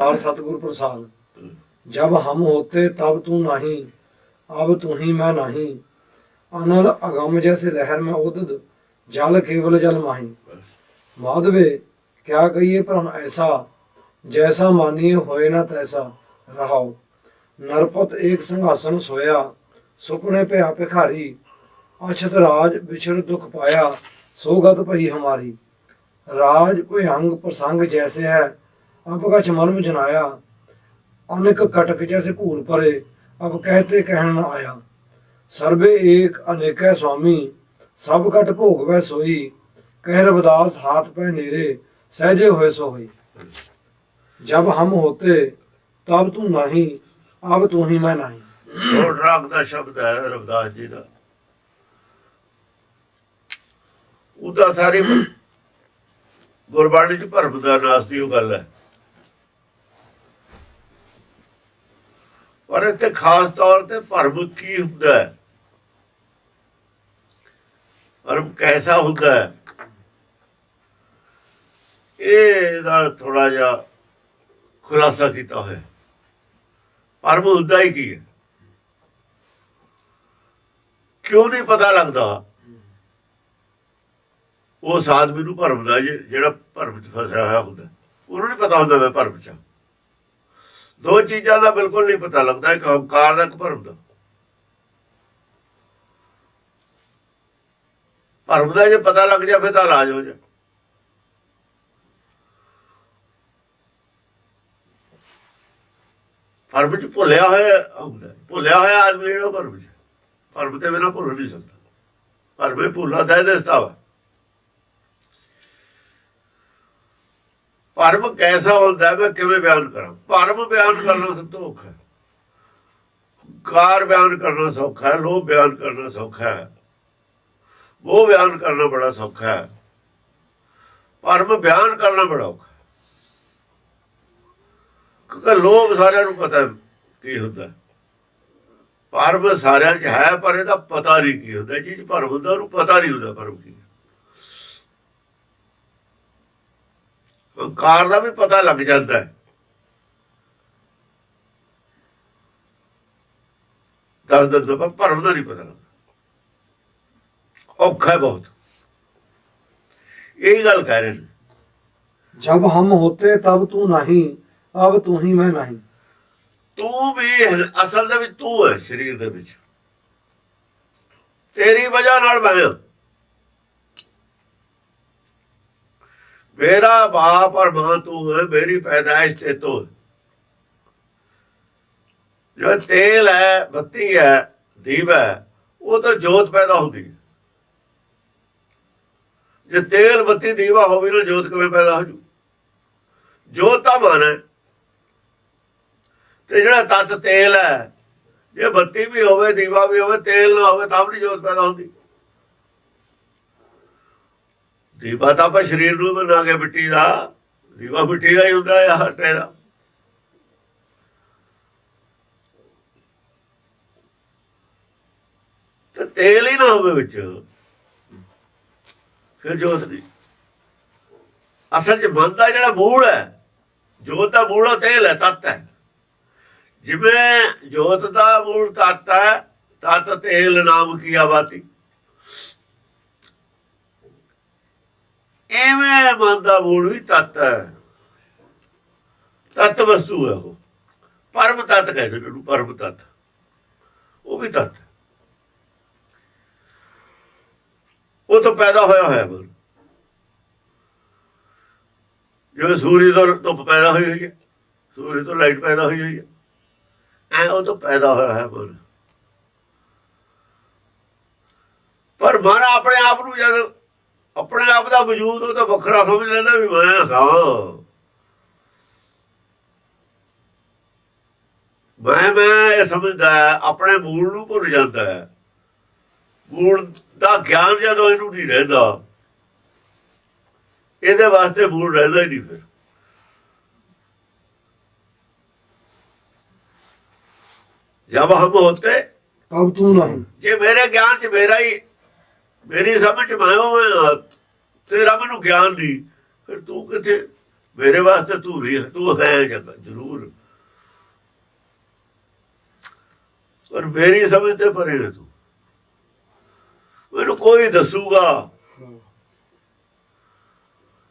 ਔਰ ਸਤਗੁਰ ਪ੍ਰਸਾਦ। ਜਬ ਹਮ ਹੋਤੇ ਤਬ ਤੂੰ ਨਹੀਂ, ਅਬ ਤੂੰ ਹੀ ਮੈਂ ਨਹੀਂ। ਅਨਲ ਅਗਮ ਜੈਸੇ ਲਹਿਰ ਮੈਂ ਉਦਦ, ਜਲ ਕੇਵਲ ਜਲ ਮਾਹੀ। ਮਾਧਵੇ, ਕਿਆ ਕਹੀਏ ਭਰਮ ਐਸਾ, ਜੈਸਾ ਮਾਨੀਏ ਹੋਏ ਨਾ ਤੈਸਾ, ਰਹਾਓ। ਨਰਪਤ ਏਕ ਸੰਘਾਸਨ ਸੋਇਆ, ਸੁਪਨੇ ਪਿਆ ਭਿਖਾਰੀ। ਅਛਤ ਰਾਜ ਵਿਛੜ ਦੁਖ ਪਾਇਆ ਸੋਗਤ ਭਈ ਹਮਾਰੀ। ਰਾਜ ਕੋਈ ਅੰਗ ਪ੍ਰਸੰਗ ਜੈਸੇ ਹੈ है अब कछ मन में जनाया अनेक कटक जैसे घूर परे अब कहते कहन न आया सर्वे एक अनेक स्वामी सब कट भोग वै सोई कह रविदास हाथ पे नेरे सहजे हुए सो होई जब हम होते तब तू नहीं अब तू ही मैं नहीं ਛੋੜ ਰਾਗ ਦਾ ਸ਼ਬਦ ਹੈ ਰਵਿਦਾਸ ਜੀ ਦਾ ਉਹਦਾ ਸਾਰੀ ਗੁਰਬਾਣੀ ਚ ਭਰਮ ਦਾ ਨਾਸ ਦੀ ਉਹ ਗੱਲ ਹੈ ਪਰ ਇੱਥੇ ਖਾਸ ਤੌਰ ਤੇ ਭਰਮ ਕੀ ਹੁੰਦਾ ਹੈ? ਭਰਮ ਕੈਸਾ ਹੁੰਦਾ ਹੈ? ਇਹਦਾ ਥੋੜਾ ਜਿਹਾ ਖੁਲਾਸਾ ਕੀਤਾ ਹੋਇਆ ਭਰਮ ਹੁੰਦਾ ਹੀ ਕੀ ਹੈ? ਕਿਉਂ ਨਹੀਂ ਪਤਾ ਲੱਗਦਾ? ਉਸ ਆਦਮੀ ਨੂੰ ਭਰਮ ਦਾ ਜੇ- ਜਿਹੜਾ ਭਰਮ ਚ ਫਸਿਆ ਹੋਇਆ ਹੁੰਦਾ ਉਹਨੂੰ ਨਹੀਂ ਪਤਾ ਹੁੰਦਾ ਮੈਂ ਭਰਮ ਚ। ਦੋ ਚੀਜ਼ਾਂ ਦਾ ਬਿਲਕੁਲ ਨਹੀਂ ਪਤਾ ਲੱਗਦਾ, ਇੱਕ ਹੰਕਾਰ ਦਾ, ਇੱਕ ਭਰਮ ਦਾ। ਭਰਮ ਦਾ ਜੇ ਪਤਾ ਲੱਗ ਜਾਵੇ ਤਾਂ ਇਲਾਜ ਹੋ ਜਾ। ਭਰਮ ਚ ਭੁੱਲਿਆ ਹੋਇਆ ਹੁੰਦਾ ਭੁੱਲਿਆ ਹੋਇਆ ਆਦਮੀ ਜਿਹੜਾ ਉਹ ਭਰਮ ਚ ਭਰਮ ਤੇ ਬਿਨਾ ਭੁੱਲ ਨਹੀਂ ਸਕਦਾ। ਭਰਮੇ ਭੁੱਲਾ ਦਾ ਦਸਤਾ ਭਰਮ ਕੈਸਾ ਹੁੰਦਾ ਮੈਂ ਕਿਵੇਂ ਬਿਆਨ ਕਰਾਂ? ਭਰਮ ਬਿਆਨ ਕਰਨਾ ਸਭ ਤੋਂ ਔਖਾ ਹੈ। ਕਾਰ ਬਿਆਨ ਕਰਨਾ ਸੌਖਾ ਹੈ, ਲੋਭ ਬਿਆਨ ਕਰਨਾ ਸੌਖਾ ਹੈ। ਉਹ ਬਿਆਨ ਕਰਨਾ ਬੜਾ ਸੌਖਾ ਹੈ। ਭਰਮ ਬਿਆਨ ਕਰਨਾ ਬੜਾ ਔਖਾ ਕਿਉਂਕਿ ਲੋਭ ਸਾਰਿਆਂ ਨੂੰ ਪਤਾ ਕੀ ਹੁੰਦਾ ਭਰਮ ਸਾਰਿਆਂ 'ਚ ਹੈ, ਪਰ ਇਹਦਾ ਪਤਾ ਨਹੀਂ ਕੀ ਹੁੰਦਾ। ਇਹ ਚੀਜ਼ ਭਰਮ ਹੁੰਦਾ, ਉਹਨੂੰ ਪਤਾ ਨਹੀਂ ਹੁੰਦਾ ਭਰਮ ਕੀ। ਕਾਰ ਦਾ ਵੀ ਪਤਾ ਲੱਗ ਜਾਂਦਾ ਹੈ। ਦਸ ਦਸ ਦਾ ਭਰਮ ਦਾ ਨਹੀਂ ਪਤਾ ਲੱਗਦਾ। ਔਖਾ ਬਹੁਤ। ਇਹ ਗੱਲ ਕਹਿ ਰਹੇ ਨੇ। ਜਦ ਹਮ ਹੋਤੇ ਤਬ ਤੂੰ ਨਹੀਂ ਅਬ ਤੂੰ ਹੀ ਮੈਂ ਨਹੀਂ। ਤੂੰ ਵੀ ਅਸਲ ਦੇ ਵਿੱਚ ਤੂੰ ਹੈ ਸਰੀਰ ਦੇ ਵਿੱਚ। ਤੇਰੀ ਵਜ੍ਹਾ ਨਾਲ ਮੈਂ ਮੇਰਾ ਬਾਪ ਔਰ ਮਾਂ ਤੂੰ ਹੈ ਮੇਰੀ ਪੈਦਾਇਸ਼ ਤੇ ਤੂੰ ਹੈ। ਜੋ ਤੇਲ ਹੈ, ਬੱਤੀ ਹੈ ਦੀਪ ਹੈ, ਉਹ ਤਾਂ ਜੋਤ ਪੈਦਾ ਹੁੰਦੀ ਹੈ। ਜੇ ਤੇਲ, ਬੱਤੀ, ਦੀਵਾ ਹੋਵੇ ਨਾ ਜੋਤ ਕਿਵੇਂ ਪੈਦਾ ਹੋ ਜੂ? ਜੋਤ ਤਾਂ ਮਨ ਹੈ ਤੇ ਜਿਹੜਾ ਤਤ ਤੇਲ ਹੈ, ਜੇ ਬੱਤੀ ਵੀ ਹੋਵੇ, ਦੀਵਾ ਵੀ ਹੋਵੇ, ਤੇਲ ਨਾ ਹੋਵੇ, ਤਾਂ ਵੀ ਨੀ ਜੋਤ ਪੈਦਾ ਹੁੰਦੀ। ਦੀਵਾ ਤਾਂ ਆਪਾਂ ਸਰੀਰ ਨੂੰ ਬਣਾ ਕੇ ਮਿੱਟੀ ਦਾ ਦੀਵਾ ਮਿੱਟੀ ਦਾ ਹੀ ਹੁੰਦਾ ਹੈ ਹੱਟੇ ਦਾ ਤੇ ਤੇਲ ਹੀ ਨਾ ਹੋਵੇ ਵਿੱਚ, ਫਿਰ ਜੋਤ ਨਹੀਂ। ਅਸਲ 'ਚ ਬੰਦਾ ਜਿਹੜਾ ਮੂਲ ਹੈ, ਜੋਤ ਦਾ ਮੂਲ ਤੇਲ ਹੈ, ਤਤ ਹੈ। ਜਿਵੇਂ ਜੋਤ ਦਾ ਮੂਲ ਤਤ ਹੈ, ਤਤ ਤੇਲ ਨਾਮ ਕੀ ਆਵਾਤੀ ਐਵੇਂ ਮਨ ਦਾ ਮੂਲ ਵੀ ਤਤ ਹੈ। ਤਤ ਵਸਤੂ ਹੈ ਉਹ। ਪਰਮ ਤਤ ਕਹਿੰਦੇ ਨੇ ਉਹਨੂੰ, ਪਰਮ ਤਤ। ਉਹ ਵੀ ਤਤ ਉਹ ਤਾਂ ਪੈਦਾ ਹੋਇਆ ਹੋਇਆ ਮਨ ਜਿਵੇਂ ਸੂਰਜ ਤੋਂ ਧੁੱਪ ਪੈਦਾ ਹੋਈ ਹੋਈ ਹੈ, ਸੂਰਜ ਤੋਂ ਲਾਈਟ ਪੈਦਾ ਹੋਈ ਹੋਈ ਹੈ, ਐ ਉਹ ਤੋਂ ਪੈਦਾ ਹੋਇਆ ਹੈ ਮਨ ਪਰ ਮਨ ਆਪਣੇ ਆਪ ਨੂੰ ਜਦ ਆਪਣੇ ਆਪ ਦਾ ਵਜੂਦ ਉਹ ਤਾਂ ਵੱਖਰਾ ਸਮਝ ਲੈਂਦਾ ਵੀ ਮੈਂ ਹਾਂ ਮੈਂ ਮੈਂ ਇਹ ਸਮਝਦਾ ਆਪਣੇ ਮੂਲ ਨੂੰ ਭੁੱਲ ਜਾਂਦਾ ਹੈ। ਮੂਲ ਦਾ ਗਿਆਨ ਜਦੋਂ ਇਹਨੂੰ ਨਹੀਂ ਰਹਿੰਦਾ ਇਹਦੇ ਵਾਸਤੇ ਮੂਲ ਰਹਿੰਦਾ ਹੀ ਨਹੀਂ ਫਿਰ। ਜਬ ਹਮ ਹੋਤੇ ਤਬ ਤੂੰ ਨਾ ਜੇ ਮੇਰੇ ਗਿਆਨ 'ਚ ਮੇਰਾ ਹੀ ਮੇਰੀ ਸਮਝ ਚ ਮੈਂ ਹੋਵਾਂ ਤੇਰਾ ਮੈਨੂੰ ਗਿਆਨ ਨਹੀਂ। ਫਿਰ ਤੂੰ ਕਿੱਥੇ? ਮੇਰੇ ਵਾਸਤੇ ਤੂੰ ਵੀ ਤੂੰ ਹੈ ਜਗਤ ਜ਼ਰੂਰ। ਪਰ ਮੇਰੀ ਸਮਝ ਤੇ ਪਰੇ ਹੈ ਤੂੰ। ਮੈਨੂੰ ਕੋਈ ਦੱਸੂਗਾ?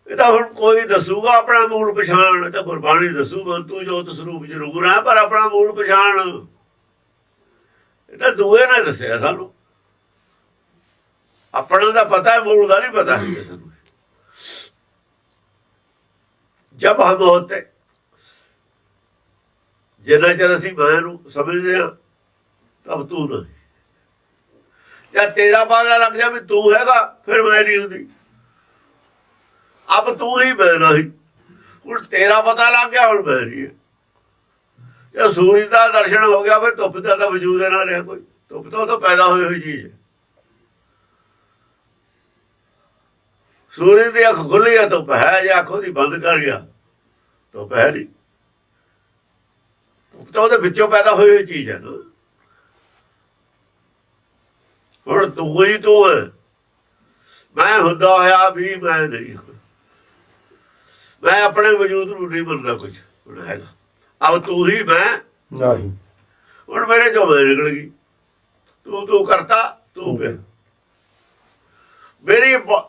ਇਹ ਤਾਂ ਹੁਣ ਕੋਈ ਦੱਸੂਗਾ, ਆਪਣਾ ਮੂਲ ਪਛਾਣ ਤਾਂ ਗੁਰਬਾਣੀ ਦੱਸੂਗਾ, ਤੂੰ ਜੋਤ ਸਰੂਪ ਜ਼ਰੂਰ ਹੈ, ਪਰ ਆਪਣਾ ਮੂਲ ਪਛਾਣ। ਇਹ ਤਾਂ ਦੂਏ ਨੇ ਦੱਸਿਆ ਸਾਨੂੰ। ਆਪਣਾ ਦਾ ਪਤਾ ਹੈ, ਮੂਲ ਦਾ ਨਹੀਂ ਪਤਾ। ਹੈ ਕਿਸੇ ਨੂੰ ਜਬ ਹਮ ਹੋਤੇ, ਜਿੰਨਾ ਚਿਰ ਅਸੀਂ ਮੈਂ ਨੂੰ ਸਮਝਦੇ ਹਾਂ, ਤਬ ਤੂੰ ਨਹੀਂ। ਜਦ ਤੇਰਾ ਪਤਾ ਲੱਗ ਜਾ ਵੀ ਤੂੰ ਹੈਗਾ, ਫਿਰ ਮੈਂ ਨਹੀਂ ਹੁੰਦੀ। ਅਬ ਤੂੰ ਹੀ ਮੈਂ ਨਹੀਂ। ਹੁਣ ਤੇਰਾ ਪਤਾ ਲੱਗ ਗਿਆ, ਹੁਣ ਮੈਂ ਨਹੀਂ। ਹੈ। ਜੇ ਸੂਰਜ ਦਾ ਦਰਸ਼ਨ ਹੋ ਗਿਆ, ਫਿਰ ਧੁੱਪ ਦਾ ਤਾਂ ਵਜੂਦ ਹੀ ਨਾ ਰਿਹਾ ਕੋਈ। ਧੁੱਪ ਤੋਂ ਤਾਂ ਪੈਦਾ ਹੋਈ ਹੋਈ ਚੀਜ਼ ਹੈ। ਸੂਰਜ ਦੀ ਅੱਖ ਖੁੱਲੀ ਹੈ ਧੁੱਪ ਹੈ ਜੇ ਅੱਖ ਉਹਦੀ ਬੰਦ ਕਰ ਗਿਆ। ਨਹੀਂ। ਧੁੱਪ ਤਾਂ ਉਹਦੇ ਵਿੱਚੋਂ ਪੈਦਾ ਹੋਈ ਹੋਈ ਚੀਜ਼ ਹੈ ਨਾ ਹੁਣ ਤੂੰ ਹੀ ਤੂੰ ਹੈ। ਮੈਂ ਹੁੰਦਾ ਹੋਇਆ ਵੀ ਮੈਂ ਨਹੀਂ। ਮੈਂ ਆਪਣੇ ਵਜੂਦ ਨੂੰ ਨਹੀਂ ਮੰਨਦਾ ਕੁਝ ਹੁਣ ਹੈਗਾ। ਅਬ ਤੂੰ ਹੀ ਮੈਂ। ਨਹੀਂ ਹੁਣ ਮੇਰੇ ਜੋ ਨਿਕਲ ਗਈ। ਤੂੰ ਤੂੰ ਕਰਤਾ ਤੂੰ ਪਿਆ।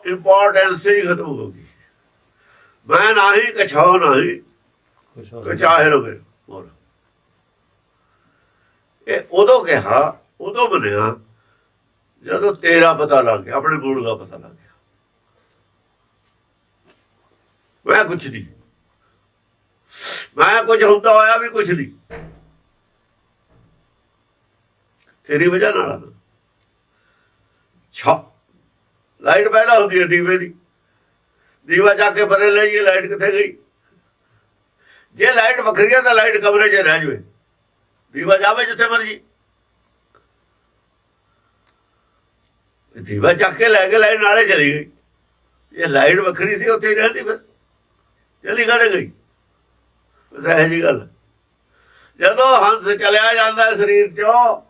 ਇੰਪੋਰਟੈਂਸ ਹੀ ਖਤਮ ਹੋ ਗਈ। ਮੈਂ ਨਹੀਂ ਕਛਾਓ ਨਹੀਂ ਕਚਾਹੇ ਰਵੇ, ਹੋਰ। ਇਹ ਉਦੋਂ ਕਿਹਾ, ਉਦੋਂ ਬਣਿਆ, ਜਦੋਂ ਤੇਰਾ ਪਤਾ ਲੱਗ ਗਿਆ, ਆਪਣੇ ਮੂਲ ਦਾ ਪਤਾ ਲੱਗ ਗਿਆ। ਮੈਂ ਕੁਛ ਨਹੀਂ। ਮੈਂ ਕੁਝ ਹੁੰਦਾ ਹੋਇਆ ਵੀ ਕੁਛ ਨਹੀਂ। ਤੇਰੀ ਵਜ੍ਹਾ ਨਾਲ ਛਾ ਲਾਈਟ ਪੈਦਾ ਹੁੰਦੀ ਹੈ ਦੀਵੇ ਦੀ। ਦੀਵਾ ਜਾ ਕੇ ਪਰੇ ਲੈ ਇਹ ਲਾਈਟ ਕਿੱਥੇ ਗਈ? ਜੇ ਲਾਈਟ ਵੱਖਰੀ ਹੈ ਤਾਂ ਲਾਈਟ ਕਮਰੇ 'ਚ ਰਹਿ ਜਵੇ। ਦੀਵਾ ਜਾਵੇ ਜਿੱਥੇ ਮਰਜ਼ੀ। ਦੀਵਾ ਚੱਕ ਕੇ ਲੈ ਕੇ ਲਾਈਟ ਨਾਲੇ ਚਲੀ ਗਈ। ਇਹ ਲਾਈਟ ਵੱਖਰੀ ਸੀ, ਉੱਥੇ ਹੀ ਰਹਿੰਦੀ ਫਿਰ। ਚਲੀ ਕਦੇ ਗਈ? ਬਸ ਇਹ ਜੀ ਗੱਲ। ਜਦੋਂ ਹੰਸ ਚਲਿਆ ਜਾਂਦਾ ਸਰੀਰ ਚੋਂ,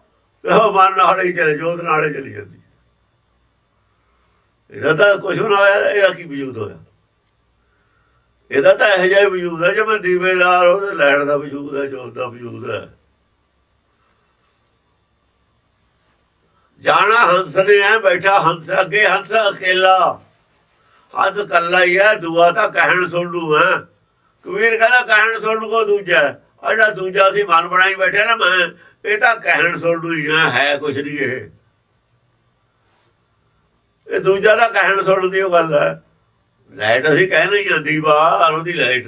ਤੇ ਉਹ ਮਨ ਨਾਲੇ ਹੀ ਚਲੇ, ਜੋਤ ਨਾਲੇ ਚਲੀ ਜਾਂਦੀ। ਇਹਦਾ ਤਾਂ ਕੁਝ ਨਾ ਹੋਇਆ ਇਹਦਾ ਕੀ ਵਜੂਦ ਹੋਇਆ? ਇਹਦਾ ਤਾਂ ਇਹੋ ਜਿਹਾ ਵਜੂਦ ਹੈ ਜਿਵੇਂ ਦੀਵੇਦਾਰ ਉਹਦੇ ਲੈਣ ਦਾ ਵਜੂਦ ਹੈ ਜੋਤ ਦਾ ਵਜੂਦ ਹੈ। ਜਾਣਾ ਹੰਸ ਨੇ ਐ ਬੈਠਾ ਹੰਸ ਅੱਗੇ ਹੰਸ ਅਕੇਲਾ। ਹੰਸ ਇਕੱਲਾ ਹੀ ਹੈ ਦੂਆ ਤਾਂ ਕਹਿਣ ਸੁਣ ਲੂ ਹੈ। ਕਬੀਰ ਕਹਿੰਦਾ ਕਹਿਣ ਸੁਣ ਕੋ ਦੂਜਾ ਹੈ। ਦੂਜਾ ਸੀ ਮਨ ਬਣਾਈ ਬੈਠੇ ਨਾ ਮੈਂ ਇਹ ਤਾਂ ਕਹਿਣ ਸੁਣ ਲੂ ਹੀ ਹੈ, ਹੈ ਕੁਛ ਨਹੀਂ ਇਹ। ਇਹ ਦੂਜਾ ਦਾ ਕਹਿਣ ਸੁਣਨ ਦੀ ਉਹ ਗੱਲ ਹੈ। ਲਾਈਟ ਅਸੀਂ ਕਹਿ ਨਹੀਂ ਜਾਂਦੀ ਬਾਹਰ ਉਹਦੀ ਲਾਈਟ।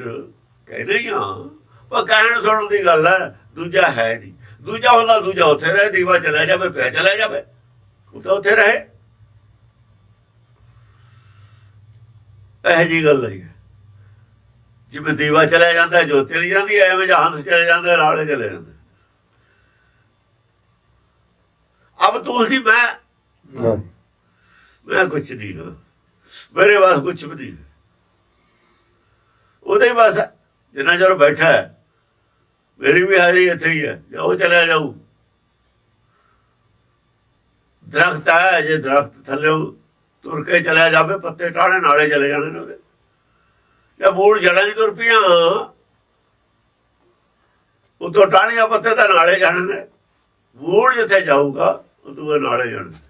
ਕਹਿੰਦੇ ਹੀ ਹਾਂ ਪਰ ਕਹਿਣ ਸੁਣਨ ਦੀ ਗੱਲ ਹੈ ਦੂਜਾ ਹੈ ਨਹੀਂ। ਦੂਜਾ ਹੁੰਦਾ ਦੂਜਾ ਉੱਥੇ ਰਹੇ ਦੀਵਾ ਚਲਾ ਜਾਵੇ ਪਿਆ ਚਲਾ ਜਾਵੇ। ਉਹ ਤਾਂ ਉੱਥੇ ਰਹੇ। ਇਹ ਜੀ ਗੱਲ ਹੈ। ਜਿਵੇਂ ਦੀਵਾ ਚਲਾ ਜਾਂਦਾ ਜੋਤ ਚਲੀ ਜਾਂਦੀ ਹੈ ਐਵੇਂ ਜਹਾਨ ਚਲੇ ਜਾਂਦੇ ਨਾਲੇ ਚਲੇ ਜਾਂਦੇ। ਅਬ ਤੂੰ ਹੀ ਮੈਂ। ਮੈਂ ਕੁਛ ਨਹੀਂ ਹਾਂ। ਮੇਰੇ ਪਾਸ ਕੁਛ ਵੀ ਨਹੀਂ। ਉਹਦੇ ਬਸ ਜਿੰਨਾ ਚਿਰ ਬੈਠਾ ਹੈ, ਮੇਰੀ ਵੀ ਹਾਜ਼ਰੀ ਇੱਥੇ ਹੀ ਹੈ, ਜੇ ਉਹ ਚਲਿਆ ਜਾਊ। ਦਰਖਤ ਹੈ, ਜੇ ਦਰਖਤ ਥੱਲੇ ਤੁਰ ਕੇ ਚਲਿਆ ਜਾਵੇ, ਪੱਤੇ ਟਾਣੇ ਨਾਲੇ ਚਲੇ ਜਾਣੇ ਨੇ ਉਹਦੇ। ਜੇ ਬੂੜ ਜੜਾਂ ਹੀ ਤੁਰ ਪਈਆਂ ਉਤੋਂ ਟਾਣੀਆਂ ਪੱਤੇ ਤਾਂ ਨਾਲੇ ਜਾਣੇ ਨੇ। ਮੂਲ ਜਿੱਥੇ ਜਾਊਗਾ ਉਹ ਨਾਲੇ ਜਾਣੇ